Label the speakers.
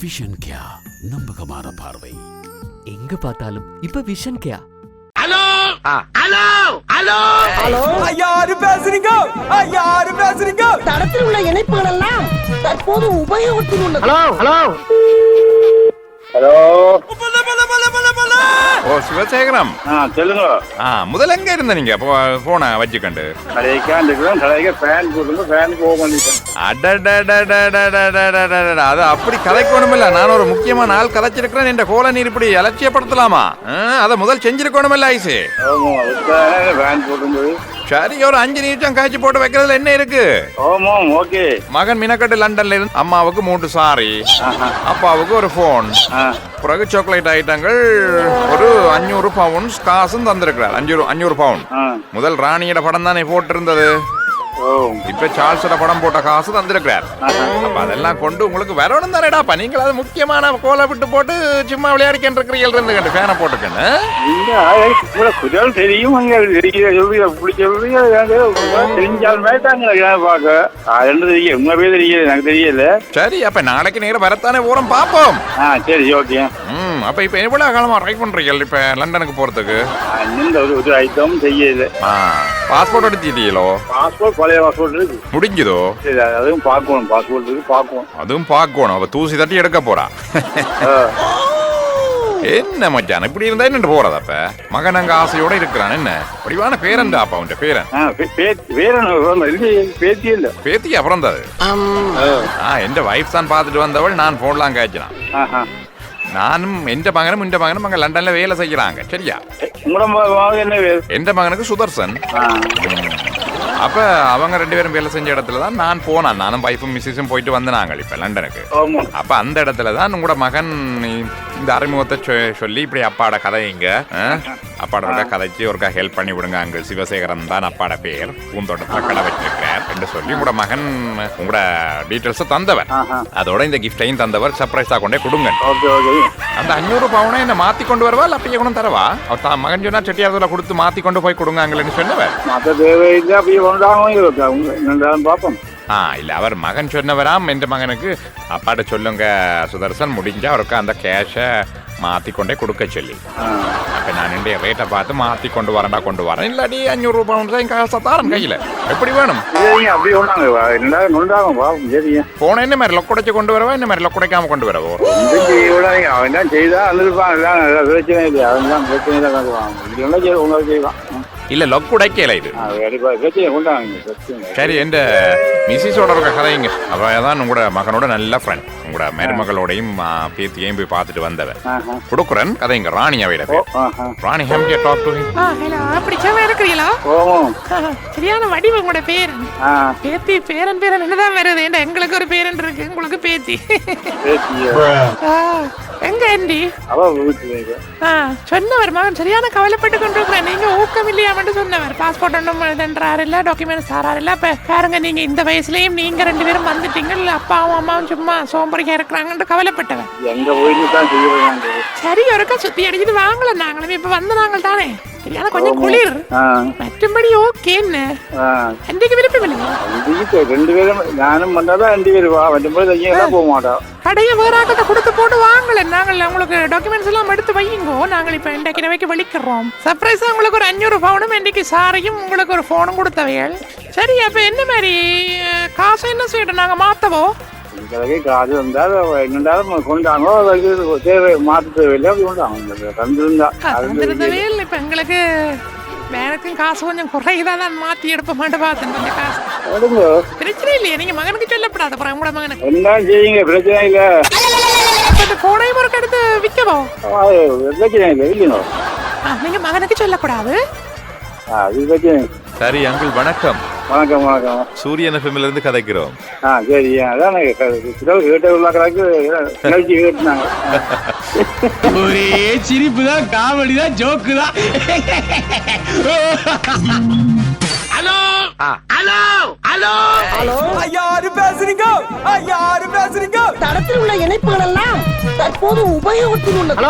Speaker 1: Vision கியா நம்பகமான பார்வை.
Speaker 2: எங்க பார்த்தாலும் இப்ப விஷன் கேயா
Speaker 3: யாரு பேசுறீங்க? யாரு பேசுறீங்க?
Speaker 4: தடத்தில் உள்ள இணைப்புகள் எல்லாம் தற்போது உபயோகத்தில் உள்ளது.
Speaker 5: ஹலோ!
Speaker 6: ஓ சிவசேகரம்
Speaker 5: சொல்லுங்க
Speaker 6: ஆ முதல்ல எங்க இருந்த நீங்க போனை வச்சுக்கண்டு அது அப்படி கதைக்கணும் இல்ல நான் ஒரு முக்கியமான ஆள் கதைச்சிருக்கிறேன் என்ற கோல நீர் இப்படி அலட்சியப்படுத்தலாமா அதை முதல் செஞ்சிருக்கணும் இல்ல ஐசு சரி ஒரு அஞ்சு நிமிஷம் காய்ச்சி போட்டு வைக்கிறதுல என்ன இருக்கு?
Speaker 5: ஓகே.
Speaker 6: மகன் மினக்கட்டு லண்டன்ல இருந்து அம்மாவுக்கு மூன்று சாரி அப்பாவுக்கு ஒரு போன் பிறகு சாக்லேட் ஐட்டங்கள் ஒரு அஞ்சூறு பவுன்ஸ் காசும் தந்திருக்கிறார். அஞ்சூறு அஞ்சூறு பவுன் முதல் ராணியோட படம் தானே போட்டிருந்தது?
Speaker 5: ஓ
Speaker 6: இப்ப சார்ல்ஸோட படம் போட்ட காசு தந்திருக்கிறார். அப்ப அதெல்லாம் கொண்டு உங்களுக்கு வரணும் தானேடாப்பா நீங்கள் அது முக்கியமான கோலை விட்டு போட்டு சும்மா விளையாடிக்கிட்டு இருக்கிறீர்கள் இருந்து கண்டு ஃபேனை போட்டுக்கன்னு
Speaker 5: இந்த குரல் தெரியும் தெரிஞ்சால் பார்க்க. தெரியல எனக்கு தெரியல.
Speaker 6: சரி அப்ப நாளைக்கு நேரம் வரத்தானே போறோம் பாப்போம்.
Speaker 5: ஆ சரி ஓகே.
Speaker 6: ம் அப்ப இப்ப எவ்வளவு காலமா ட்ரை பண்றீங்க இப்ப லண்டனுக்கு போறதுக்கு?
Speaker 5: ஒரு ஒரு ஐட்டம் செய்யல.
Speaker 6: பாஸ்போர்ட் எடுத்துட்டீங்களோ
Speaker 5: பாஸ்போர்ட் பழைய பாஸ்போர்ட் இருக்கு
Speaker 6: முடிஞ்சதோ
Speaker 5: சரி அதுவும் பார்க்கணும் பாஸ்போர்ட் இருக்கு பார்க்கணும்
Speaker 6: அதுவும் பார்க்கணும் அவ தூசி தட்டி எடுக்க போறா. என்ன மச்சான் இப்படி இருந்தா என்ன போறது அப்ப மகன் அங்க ஆசையோட இருக்கிறான் என்ன வடிவான பேரன் அப்பா அவன் பேரன்
Speaker 5: ஆ, பே- பே- வேற என்ன இல்லையே பேத்தியே இல்ல
Speaker 6: பேத்தி அப்புறம் தான் ஆ எந்த வைஃப் தான் பார்த்துட்டு வந்தவள் நான் போன்லாம் காய்ச்சினான்
Speaker 5: ஆஹா.
Speaker 6: நானும் எந்த மகனும் இந்த மகனும் அங்க லண்டன்ல வேலை செய்யறாங்க. சரியா? எந்த மகனுக்கு சுதர்சன். அப்ப அவங்க ரெண்டு பேரும் வேலை செஞ்ச இடத்துல தான் நான் போனான். நானும் வைஃபும் மிஸ்ஸஸும் போயிட்டு வந்தாங்க இப்ப லண்டனுக்கு. அப்ப அந்த இடத்துல தான் உங்களோட மகன் இந்த அறிமுகத்தை சொல்லி இப்படி அப்பாட கதைங்க? அப்பாட ஒருக்கா கதைச்சு ஒருக்கா ஹெல்ப் பண்ணி விடுங்க. அங்க சிவசேகரன் தான் அப்பாட பேர். பூந்தோட்டத்துல கடை வச்சிருக்கிறார் என்று சொல்லி உங்களோட மகன் உங்களோட டீட்டெயில்ஸ் தந்தவர். அதோட இந்த கிஃப்டையும் தந்தவர் சர்ப்ரைஸா கொண்டே கொடுங்க. அந்த அஞ்சூறு பவுனை என்ன மாத்தி கொண்டு வருவா இல்ல அப்படியே கொண்டு தரவா? அவர் தான் மகன் சொன்னா செட்டியாரத்துல கொடுத்து மாத்தி கொண்டு போய் கொடுங்க அங்கன்னு சொன்னவர்.
Speaker 5: மற்ற தேவையில்லை அப்படியே பார்ப்போம்
Speaker 6: ஆ இல்ல அவர் மகன் சொன்னவராம் என்ற மகனுக்கு அப்பாட்ட சொல்லுங்க சுதர்சன் முடிஞ்சா அவருக்கு அந்த கேஷை മാറ്റിക്കൊണ്ടേ കൊടുക്ക
Speaker 5: ചൊല്ലി അപ്പൊ ഞാൻ എന്റെ റേറ്റ പാത്ത് മാറ്റിക്കൊണ്ട്
Speaker 6: വരണ്ട കൊണ്ട് വരാൻ ഇല്ലാടി അഞ്ഞൂറ് രൂപ കൊണ്ട് കാശ താറും കയ്യില് എപ്പടി
Speaker 5: വേണം ഫോൺ എന്നെ മരലൊക്കുടച്ച് കൊണ്ടുവരവോ എന്നെ മരലൊക്കുടയ്ക്കാമ കൊണ്ടുവരവോ ചെയ്താൽ இல்ல
Speaker 6: லொக் உடைக்கல இது. சரி எந்த மிஸ்ஸஸோட இருக்க கதைங்க. அவ தான் உங்களோட மகனோட நல்ல ஃப்ரெண்ட் உங்களோட மருமகளோடையும் பேத்தியையும் போய் பார்த்துட்டு வந்தவன். கொடுக்குறன் கதைங்க ராணி
Speaker 5: அவையில
Speaker 6: ராணி ஹம் கே டாக் டு
Speaker 7: அப்படி சேமா இருக்கிறீங்களா? சரியான வடிவம் உங்களோட
Speaker 5: பேர்.
Speaker 7: பேத்தி பேரன் பேரன் என்னதான் வருது எங்களுக்கு ஒரு பேரன் இருக்கு உங்களுக்கு பேத்தி. எங்க ஆண்டி சொன்னவர் மகன் சரியான கவலைப்பட்டு கொண்டிருக்கிறேன். நீங்க ஊக்கம் இல்லையாமட்டு சொன்னவர். பாஸ்போர்ட் ஒன்றும் எழுதுன்றாரு இல்ல டாக்குமெண்ட்ஸ் தராரு இல்ல இப்ப பாருங்க நீங்க இந்த வயசுலயும் நீங்க ரெண்டு பேரும் வந்துட்டீங்க. இல்ல அப்பாவும் அம்மாவும் சும்மா சோம்பரிக்கா இருக்கிறாங்கன்னு கவலைப்பட்டவன்
Speaker 5: எங்க போயிட்டு
Speaker 7: சரி ஒருக்கா சுத்தி அடிச்சுட்டு வாங்கல நாங்களும் இப்ப வந்து நாங்கள் தானே. சரியான கொஞ்சம் குளிர்.
Speaker 5: ஆ.
Speaker 7: மற்றபடி ஓகேன்னு
Speaker 5: ஆ.
Speaker 7: அன்றைக்கு விருப்பம் இல்லையா
Speaker 5: இதுக்கு ரெண்டு பேரும் நானும் வந்தாதான்
Speaker 7: கடையை வேற ஆக்கிட்ட கொடுத்து போட்டு வாங்கல நாங்கள் உங்களுக்கு டாக்குமெண்ட்ஸ் எல்லாம் எடுத்து வையுங்கோ. நாங்கள் இப்ப இன்றைக்கு நவைக்கு வலிக்கிறோம் சர்ப்ரைஸா உங்களுக்கு ஒரு அஞ்சூறு பவுனும் இன்றைக்கு சாரியும் உங்களுக்கு ஒரு போனும் கொடுத்தவையல் சரி அப்ப என்ன மாதிரி காசு என்ன செய்யணும்? நாங்க மாத்தவோ?
Speaker 5: எங்களுக்கு காசு வந்தால் என்னண்டாலும் கொண்டாங்க. அதுக்கு தேவை மாற்ற தேவையில்லை கொண்டாங்க. தந்திருந்தா.
Speaker 7: தந்திருந்தவே இல்லை. இப்ப எங்களுக்கு வேலைக்கும் காசு கொஞ்சம் குறையுதான் நான் மாத்தி எடுப்ப மாட்டேன் பார்த்தேன் கொஞ்சம் காசு. பிரச்சனை இல்லையே நீங்க மகனுக்கு சொல்லப்படாத அப்புறம் உங்களோட மகனுக்கு
Speaker 5: என்ன செய்யுங்க பிரச்சனை இல்லை.
Speaker 7: இந்த போனையும் ஒரு எடுத்து விற்கவோ?
Speaker 5: பிரச்சனை இல்லை இல்லைங்க
Speaker 7: நீங்க மகனுக்கு சொல்லக்கூடாது.
Speaker 6: சரி அங்கிள் வணக்கம்.
Speaker 5: வணக்கம் வணக்கம்.
Speaker 6: சூரியன் எஃப்எம்ல இருந்து கதைக்கிறோம்.
Speaker 5: ஆ சரி அதான் கேட்ட உள்ள கணக்கு நிகழ்ச்சி கேட்டுனாங்க.
Speaker 3: ஒரே சிரிப்பு தான் காமெடி தான் ஜோக்கு தான் யாரு பேசுறீங்க யாரு பேசுறீங்க.
Speaker 4: தடத்தில் உள்ள இணைப்புகள் எல்லாம் தற்போது உபயோகத்தில் உள்ளது.